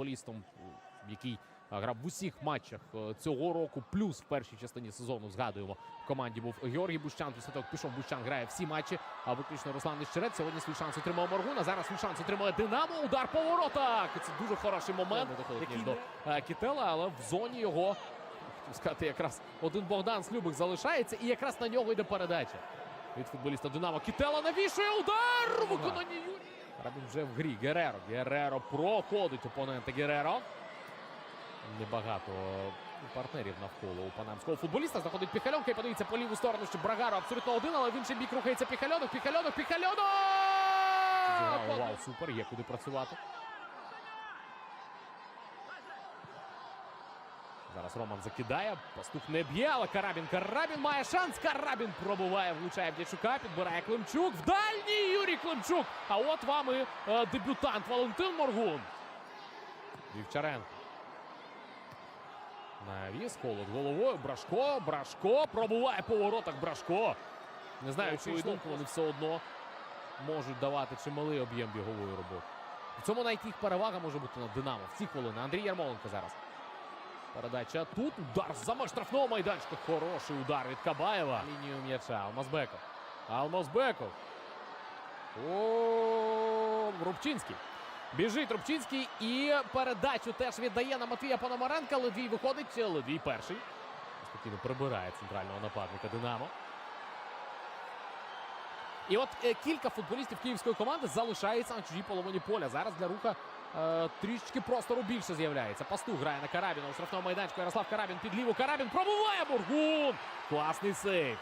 футболістом, який е, грав в усіх матчах е, цього року, плюс в першій частині сезону згадуємо. В команді був Георгій Бущан. Після того, як пішов Бущан, грає всі матчі. А виключно Руслан Нещерет. Сьогодні свій шанс отримав Моргун. А зараз свій шанс отримує Динамо. Удар по воротах. Це дуже хороший момент. Який до е, Кітела, але в зоні його сказати, якраз один Богдан Слюбик залишається, і якраз на нього йде передача. Від футболіста Динамо. Кітела навішує удар! у Виконанні Рабін вже в грі. Гереро. Гереро проходить опонента Гереро. Небагато партнерів навколо у панамського футболіста. Заходить Піхальонка і подивіться по ліву сторону, що Брагаро абсолютно один, але в інший бік рухається Піхальонок. Піхальонок, Піхальонок! Вау, супер, є куди працювати. Зараз Роман закидає. Пастух не б'є, але Карабін. Карабін має шанс. Карабін пробуває, влучає в Дячука, підбирає Климчук. В дальній Юрій Климчук. А от вам і е, дебютант Валентин Моргун. Вівчаренко. Навіс, холод головою. Брашко, Брашко. Пробуває по воротах Брашко. Не знаю, чию думку вони все одно можуть давати чималий об'єм бігової роботи. В цьому навіть їх перевага може бути над Динамо. В ці хвилини. Андрій Ярмоленко зараз. Передача тут. Удар за штрафного майданчика. Хороший удар від Кабаєва. Лінію м'яча. Алмазбеков. Алмазбеков. О, Рубчинський. Біжить Рубчинський і передачу теж віддає на Матвія Пономаренка. Ледвій виходить. Ледвій перший. Спокійно прибирає центрального нападника Динамо. І от е, кілька футболістів київської команди залишається на чужій половині поля. Зараз для руха трішечки простору більше з'являється. Пастух грає на Карабіна у штрафному майданчику. Ярослав Карабін під ліву. Карабін пробуває Бургун. Класний сейв.